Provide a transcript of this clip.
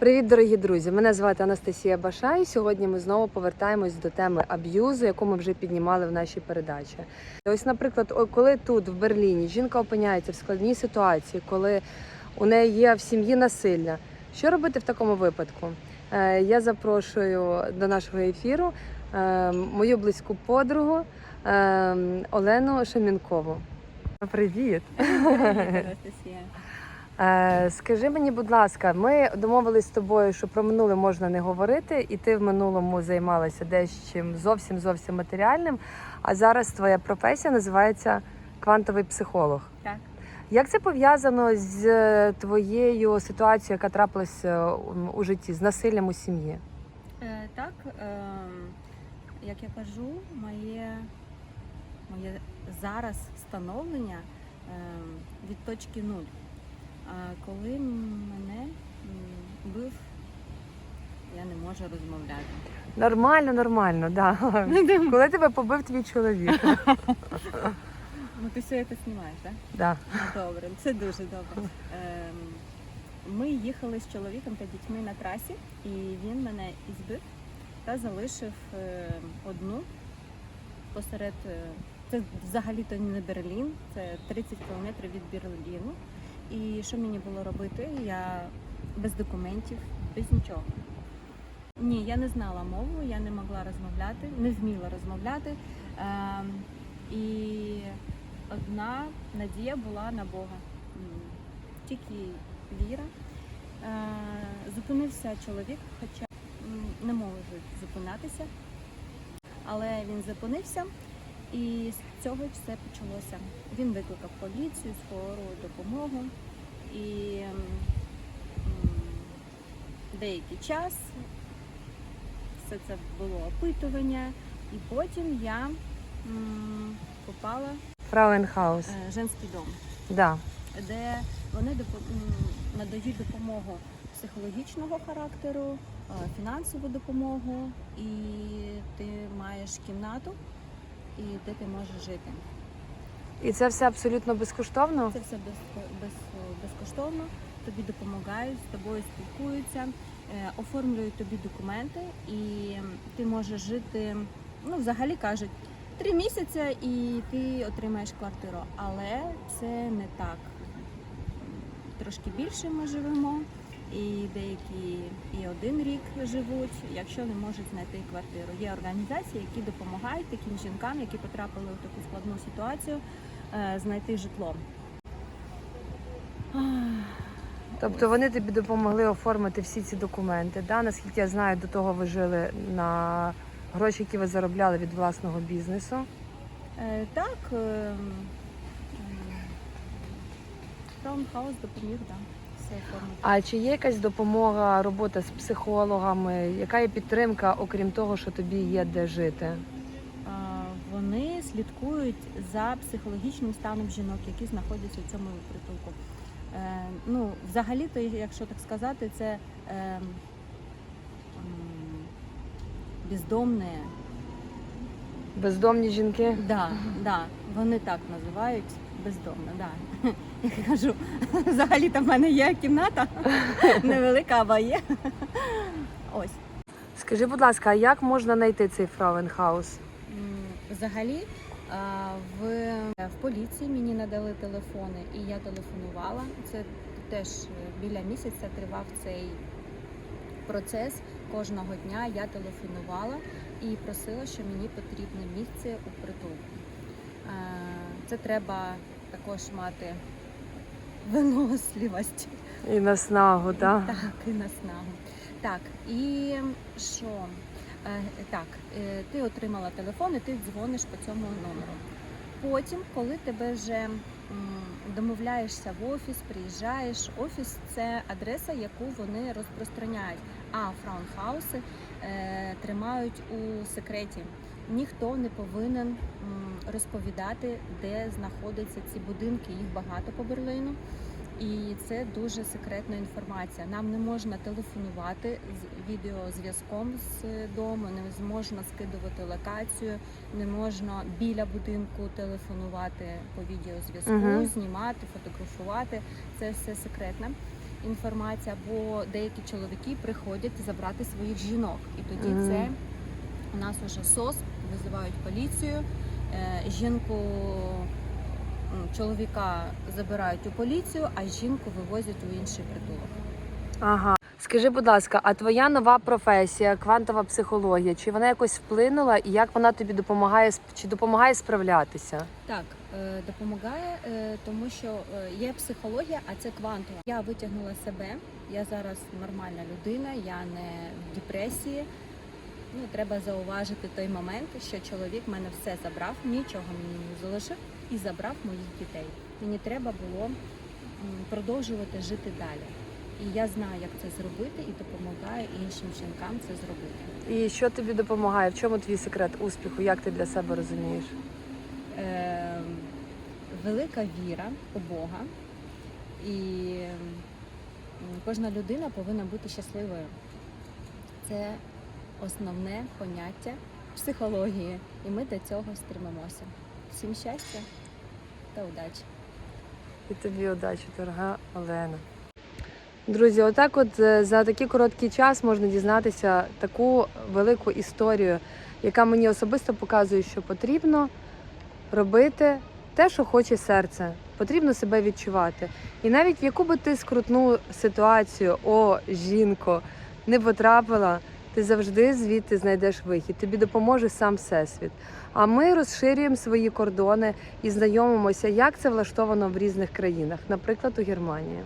Привіт, дорогі друзі! Мене звати Анастасія Баша, і сьогодні ми знову повертаємось до теми аб'юзу, яку ми вже піднімали в нашій передачі. Ось, наприклад, коли тут в Берліні жінка опиняється в складній ситуації, коли у неї є в сім'ї насилля, що робити в такому випадку? Е, Я запрошую до нашого ефіру е, мою близьку подругу е, Олену Шемінкову. Привіт! Анастасія. Е, Скажи мені, будь ласка, ми домовились з тобою, що про минуле можна не говорити, і ти в минулому займалася дещим зовсім зовсім матеріальним. А зараз твоя професія називається квантовий психолог. Так. Як це пов'язано з е, твоєю ситуацією, яка трапилася у- у житті, з насиллям у сім'ї? Е, так, е, як я кажу, моє, моє зараз становлення е, від точки нуль. А коли мене бив, я не можу розмовляти. Нормально, нормально, да. Коли тебе побив твій чоловік? Ну ти все це знімаєш, так? Да. Ну, Добре, це дуже добре. Ем, Ми їхали з чоловіком та дітьми на трасі, і він мене ізбив та залишив е, одну посеред. е, Це взагалі-то не Берлін, це 30 кілометрів від Берліну. І що мені було робити? Я без документів, без нічого. Ні, я не знала мову, я не могла розмовляти, не вміла розмовляти. Ем, і одна надія була на Бога. Тільки віра. Е, Зупинився чоловік, хоча не може зупинатися. Але він зупинився і з цього все почалося. Він викликав поліцію, скору допомогу. І м, м, деякий час все це було опитування, і потім я попала Фрауенхаус. е, женський дом, Да. де вони надають допомогу психологічного характеру, е, фінансову допомогу, і ти маєш кімнату, і де ти можеш жити. І це все абсолютно безкоштовно? Це все без, без, безкоштовно. Тобі допомагають, з тобою спілкуються, е, оформлюють тобі документи, і ти можеш жити. Ну, взагалі кажуть, три місяці і ти отримаєш квартиру. Але це не так. Трошки більше ми живемо, і деякі і один рік живуть, якщо не можуть знайти квартиру. Є організації, які допомагають таким жінкам, які потрапили в таку складну ситуацію, е, знайти житло. Тобто вони тобі допомогли оформити всі ці документи. Да? Наскільки я знаю, до того ви жили на гроші, які ви заробляли від власного бізнесу. Е, Так, ем, Таунхаус допоміг, так, оформити. А чи є якась допомога, робота з психологами? Яка є підтримка, окрім того, що тобі є де жити? Вони слідкують за психологічним станом жінок, які знаходяться в цьому притулку. Е, Ну, взагалі-то, якщо так сказати, це е, м, бездомні. Бездомні жінки? Да, да, вони так називають бездомна. Да. Я кажу, взагалі-то в мене є кімната невелика, але є. Ось. Скажи, будь ласка, а як можна знайти цей Фрауенхаус? М, Взагалі в, в поліції мені надали телефони, і я телефонувала. Це теж е, біля місяця тривав цей процес. Кожного дня я телефонувала і просила, що мені потрібне місце у притулку. Це треба також мати виносливість. І наснагу, так? Так, і наснагу. Так, і що? Е, Так, е, ти отримала телефон і ти дзвониш по цьому номеру. Потім, коли тебе вже домовляєшся в офіс, приїжджаєш, офіс це адреса, яку вони розпространяють. А фраунхауси е, тримають у секреті. Ніхто не повинен розповідати, де знаходяться ці будинки. Їх багато по Берлину. І це дуже секретна інформація. Нам не можна телефонувати з відеозв'язком з дому, не можна скидувати локацію, не можна біля будинку телефонувати по відеозв'язку, Мгм. знімати, фотографувати. Це все секретне. інформація, або деякі чоловіки приходять забрати своїх жінок. І тоді Мгм. це у нас уже СОС, визивають поліцію. Е, Жінку чоловіка забирають у поліцію, а жінку вивозять у інший притулок. Ага. Скажи, будь ласка, а твоя нова професія, квантова психологія, чи вона якось вплинула і як вона тобі допомагає чи допомагає справлятися? Так, е, допомагає, е, тому що є психологія, а це квантова. Я витягнула себе. Я зараз нормальна людина, я не в депресії. Ну, треба зауважити той момент, що чоловік мене все забрав, нічого мені не залишив і забрав моїх дітей. Мені треба було продовжувати жити далі. І я знаю, як це зробити, і допомагаю іншим жінкам це зробити. І що тобі допомагає? В чому твій секрет успіху? Як ти для себе розумієш? е, велика віра у Бога, і кожна людина повинна бути щасливою. Це основне поняття психології, і ми до цього стремимося. Всім щастя та удачі! І тобі удачі, дорога Олена. Друзі, отак, от е, за такий короткий час можна дізнатися таку велику історію, яка мені особисто показує, що потрібно робити те, що хоче серце. Потрібно себе відчувати. І навіть в яку би ти скрутну ситуацію, о, жінко, не потрапила, ти завжди звідти знайдеш вихід. Тобі допоможе сам Всесвіт. А ми розширюємо свої кордони і знайомимося, як це влаштовано в різних країнах, наприклад, у Германії.